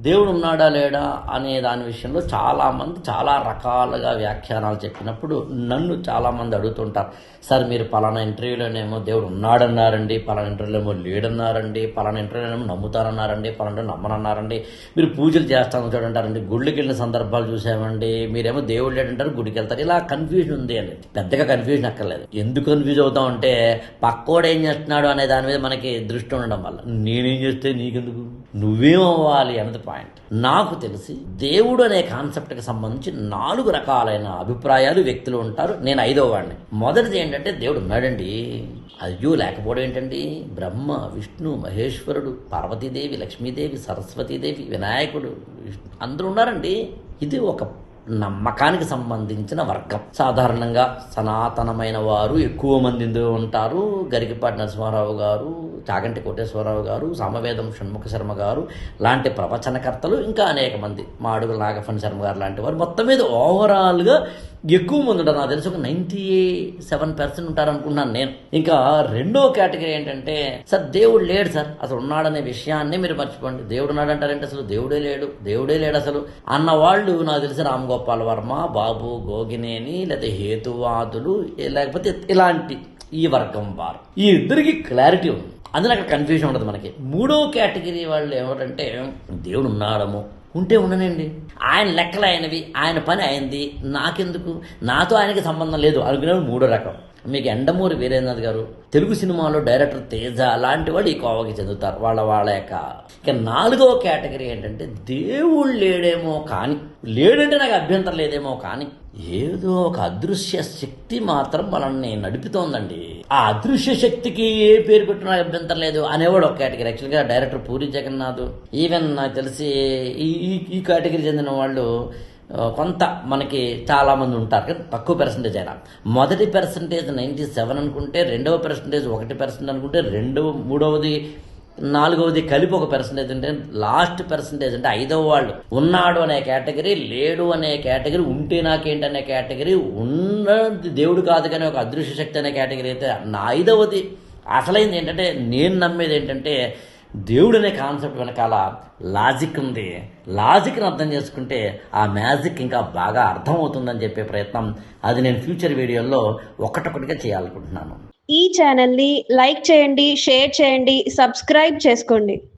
దేవుడు ఉన్నాడా లేడా అనే దాని విషయంలో చాలామంది చాలా రకాలుగా వ్యాఖ్యానాలు చెప్పినప్పుడు నన్ను చాలామంది అడుగుతుంటారు. సార్ మీరు పలానా ఇంటర్వ్యూలోనేమో దేవుడు ఉన్నాడన్నారండి పలానా ఇంటర్వ్యూలో ఏమో లేడన్నారండి పలానా ఇంటర్వ్యూలో నమ్ముతారన్నారండి పలానా నమ్మనన్నారండి మీరు పూజలు చేస్తాను చూడంటారండి గుళ్ళకి వెళ్ళిన సందర్భాలు చూసామండి మీరేమో దేవుడు లేడంటారు గుడికి వెళ్తారు. ఇలా కన్ఫ్యూజన్ ఉంది అని. పెద్దగా కన్ఫ్యూజన్ అక్కర్లేదు. ఎందుకు కన్ఫ్యూజ్ అవుతాం అంటే పక్కోడు ఏం చేస్తున్నాడు అనే దాని మీద మనకి దృష్టి ఉండడం వల్ల. నేనేం చేస్తే నీకెందుకు? నువ్వేం అవ్వాలి? అన్నది పాయింట్ నాకు తెలిసి దేవుడు అనే కాన్సెప్ట్కి సంబంధించి నాలుగు రకాలైన అభిప్రాయాలు వ్యక్తులు ఉంటారు. నేను ఐదో వాడిని. మొదటిది ఏంటంటే దేవుడు ఉన్నాడండి. అయ్యో లేకపోవడం ఏంటండి? బ్రహ్మ విష్ణు మహేశ్వరుడు పార్వతీదేవి లక్ష్మీదేవి సరస్వతీదేవి వినాయకుడు విష్ణు అందరూ ఉన్నారండి. ఇది ఒక నమ్మకానికి సంబంధించిన వర్గం. సాధారణంగా సనాతనమైన వారు ఎక్కువ మంది ఉంటారు? గరికిపాటి నరసింహారావు గారు చాగంటి కోటేశ్వరరావు గారు సామవేదం షణ్ముఖ శర్మ గారు లాంటి ప్రవచనకర్తలు ఇంకా అనేక మంది. మాడుగుల నాగఫణి శర్మ గారు లాంటి వారు మొత్తం మీద ఓవరాల్గా ఎక్కువ మంది ఉంటారు. నాకు తెలిసి ఒక నైంటీ సెవెన్ పర్సెంట్ ఉంటారు అనుకున్నాను నేను. ఇంకా రెండో కేటగిరీ ఏంటంటే సార్ దేవుడు లేడు సార్. అసలు ఉన్నాడనే విషయాన్ని మీరు మర్చిపోండి. దేవుడు ఉన్నాడంటారంటే అసలు దేవుడే లేడు. దేవుడే లేడు అసలు. అన్న వాళ్ళు నాకు తెలిసి రామ్ గోపాల్ వర్మ బాబు గోగినేని లేదా హేతువాదులు లేకపోతే ఇలాంటి ఈ వర్గం వారు. ఈ ఇద్దరికి క్లారిటీ ఉంది. అందులో అక్కడ కన్ఫ్యూజన్ ఉండదు మనకి. మూడో కేటగిరీ వాళ్ళు ఏమిటంటే దేవుడు ఉన్నాడము. ఉంటే ఉండనండి. ఆయన లెక్కలు ఆయనవి ఆయన పని అయింది. నాకెందుకు? నాతో ఆయనకి సంబంధం లేదు అనుకునే మూడో రకం. మీకు ఎండమూరి వీరేంద్రనాథ్ గారు తెలుగు సినిమాలో డైరెక్టర్ తేజ అలాంటి వాళ్ళు ఈ కోవకి చెందుతారు వాళ్ళ వాళ్ళ యొక్క. ఇక నాలుగవ కేటగిరీ ఏంటంటే దేవుడు లేడేమో కానీ లేడంటే నాకు అభ్యంతరం లేదేమో కానీ ఏదో ఒక అదృశ్య శక్తి మాత్రం మనల్ని నడుపుతోందండి. ఆ అదృశ్య శక్తికి ఏ పేరు పెట్టినా అభ్యంతరం లేదు అనేవాడు ఒక కేటగిరీ. యాక్చువల్గా డైరెక్టర్ పూరి జగన్నాథ్. ఈవెన్ నాకు తెలిసి ఈ ఈ- కేటగిరీ చెందిన వాళ్ళు కొంత మనకి చాలామంది ఉంటారు కానీ తక్కువ పర్సంటేజ్ అయినా. మొదటి పర్సంటేజ్ నైంటీ సెవెన్ అనుకుంటే రెండవ పర్సంటేజ్ ఒకటి పర్సెంట్ అనుకుంటే రెండవ మూడవది నాలుగవది కలిపి ఒక పర్సంటేజ్ అంటే లాస్ట్ పర్సంటేజ్ అంటే ఐదవ వాళ్ళు. ఉన్నాడు అనే కేటగిరీ లేడు అనే కేటగిరీ ఉంటే నాకేంటి అనే కేటగిరీ ఉన్నది దేవుడు కాదు కానీ ఒక అదృశ్య శక్తి అనే కేటగిరీ అయితే నా ఐదవది. అసలైంది ఏంటంటే నేను నమ్మేది ఏంటంటే దేవుడు అనే కాన్సెప్ట్ వెనకాల లాజిక్ ఉంది. లాజిక్ని అర్థం చేసుకుంటే ఆ మ్యాజిక్ ఇంకా బాగా అర్థమవుతుందని చెప్పే ప్రయత్నం అది నేను ఫ్యూచర్ వీడియోల్లో ఒకటొకటిగా చేయాలనుకుంటున్నాను. ఈ ఛానల్ని లైక్ చేయండి షేర్ చేయండి సబ్స్క్రైబ్ చేసుకోండి.